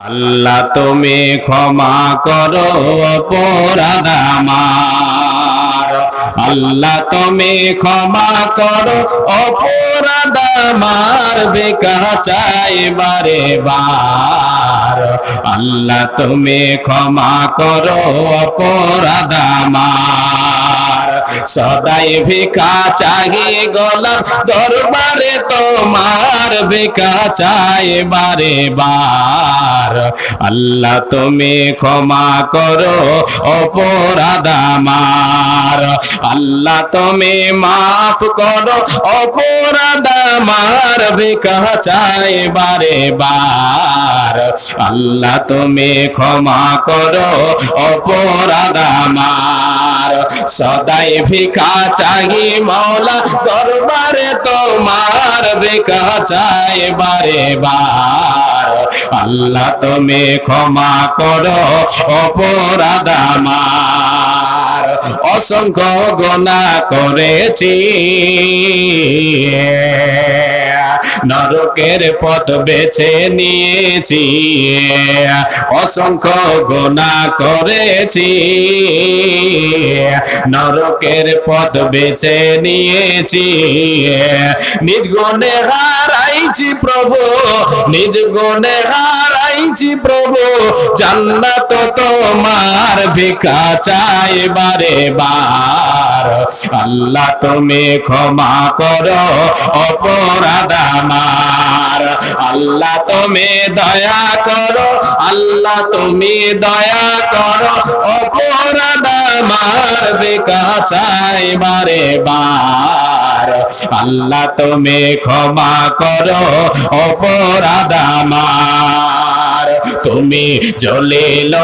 আল্লাহ তুমি ক্ষমা করো, অপরাধ আল্লাহ তুমি ক্ষমা করো, অপরাধ আমার বেকা চাই বারে বার। আল্লাহ তুমি ক্ষমা করো, অপরাধ আমার। সদাই ভিকা চাহি গোলাম দরবারে তোমার ভিকা চাই বারে বার। আল্লাহ তুমি ক্ষমা করো, অপরাধ আমার। আল্লাহ তুমি মাফ করো, অপরাধ আমার। ভিকা চাই বারে। বার আল্লাহ তুমি ক্ষমা করো, অপরাধ আমার। সদাই ভিকা চাহি মৌলা দরবারে তোমার। ভিকা চায় বারে বার। আল্লাহ তুমি ক্ষমা করো অপরাধ অসংখ্য গোনা করেছি। নরকের পথ বেছে নিয়েছি, অসংখ্য গোনা করেছি। নরকের পথ বেছে নিয়েছি, নিজ গুণে হারাইছি প্রভু, নিজ গুণে হারাইছি প্রভু। জান্নাত তোমার ভিক্ষা চাই বারে আল্লাহ তুমি ক্ষমা করো, অপরাধ আমার। আল্লাহ তুমি দয়া করো, আল্লাহ তুমি দয়া করো, অপরাধ আমার বেকা চাই বারে বার। আল্লাহ তুমি ক্ষমা করো, অপরাধ আমার। তুমি জলিল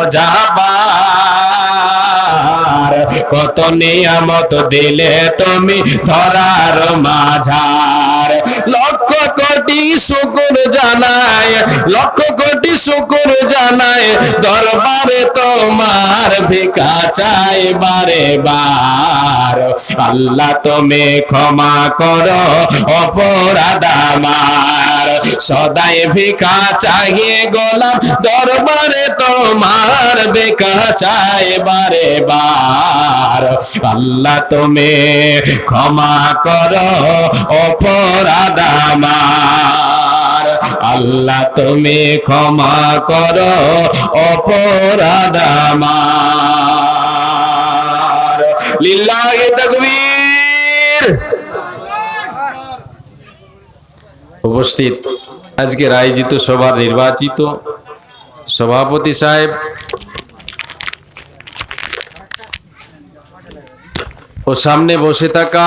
যাবার কত নিয়ামত দিলে তুমি ধরার মাঝার। লক্ষ কোটি শুকুর জানায়, লক্ষ কোটি শুকুর জানায়, দরবারে তোমার ভিকা চাই বারে বার। আল্লাহ তুমি ক্ষমা করো, অপরাধ আমার। সদাই ভিকা চাহিয়ে গোলাম, দরবারে তোমার বেকা চাই বারে বার। আল্লাহ তুমি ক্ষমা করো, অপরাধ আমার। আল্লাহ তুমি ক্ষমা করো, অপরাধ আমার। লিল্লাহি তাকবীর। উপস্থিত। আজকের আয়োজিত সভার নির্বাচিত সভাপতি সাহেব ও সামনে বসে থাকা